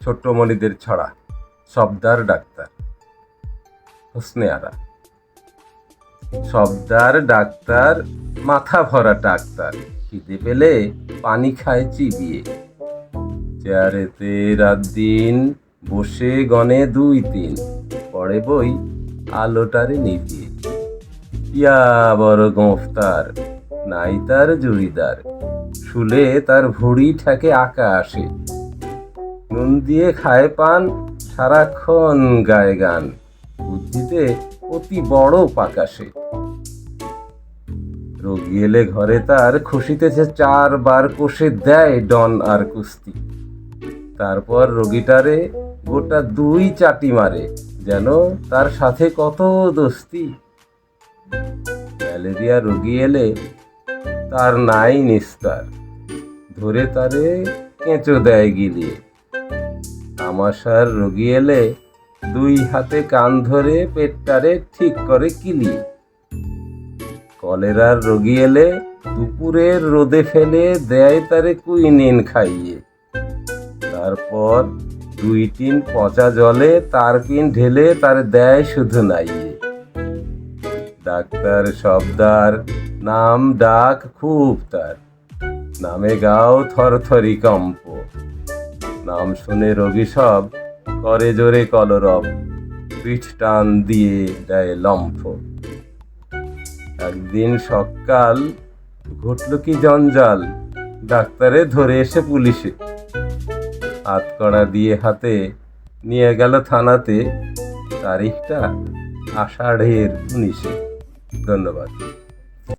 ছোট্ট মণিদের ছড়া, সবদার ডাক্তার হোসনে আরা সবদার ডাক্তার, মাথা ভরা ডাক্তার, খিদে পেলে পানি খায় চিবিয়ে। চেয়ারেতে রাত দিন, বসে গনে দুই তিন, পড়ে বই আলোটারে নিভিয়ে। ইয়া বড় গোফতার, নাই তার জুড়িদার, শুলে তার ভুড়ি ঠেকে আকাশে। নুন দিয়ে খায় পান, সারাক্ষণ গায়ে গান। বুদ্ধিতে অতি বড় পাকাশে। রোগী এলে ঘরে তার খুশিতেছে চারবার কষে দেয় ডন আর কুস্তি। তারপর রোগীটারে গোটা দুই চাটি মারে, যেন তার সাথে কত দোস্তি। ম্যালেরিয়া রোগী এলে তার নাই নিস্তার। ধরে তারে কেঁচো দেয় গিলিয়ে। আমাশার রোগী এলে দুই হাতে কান ধরে পেটটারে ঠিক করে কিলিয়ে কলেরার রোগী এলে দুপুরের রোদে ফেলে দেয় তারে কুইনিন খাইয়ে। তারপর দুই টিন পচা জলে তার পিন ঢেলে তার দেয় শুধু নাইয়ে। ডাক্তার শব্দার নাম ডাক খুব তার। নামে গাও থরথরি কম্প। নাম শুনে রোগী সব করে জোরে কলরব। পিঠ টান দিয়ে দেয় লম্ফ। একদিন সকাল ঘটল কি জঞ্জাল, ডাক্তারে ধরে এসে পুলিশে। হাত কড়া দিয়ে হাতে নিয়ে গেল থানাতে, তারিখটা আষাঢ়ের উনিশে। ধন্যবাদ।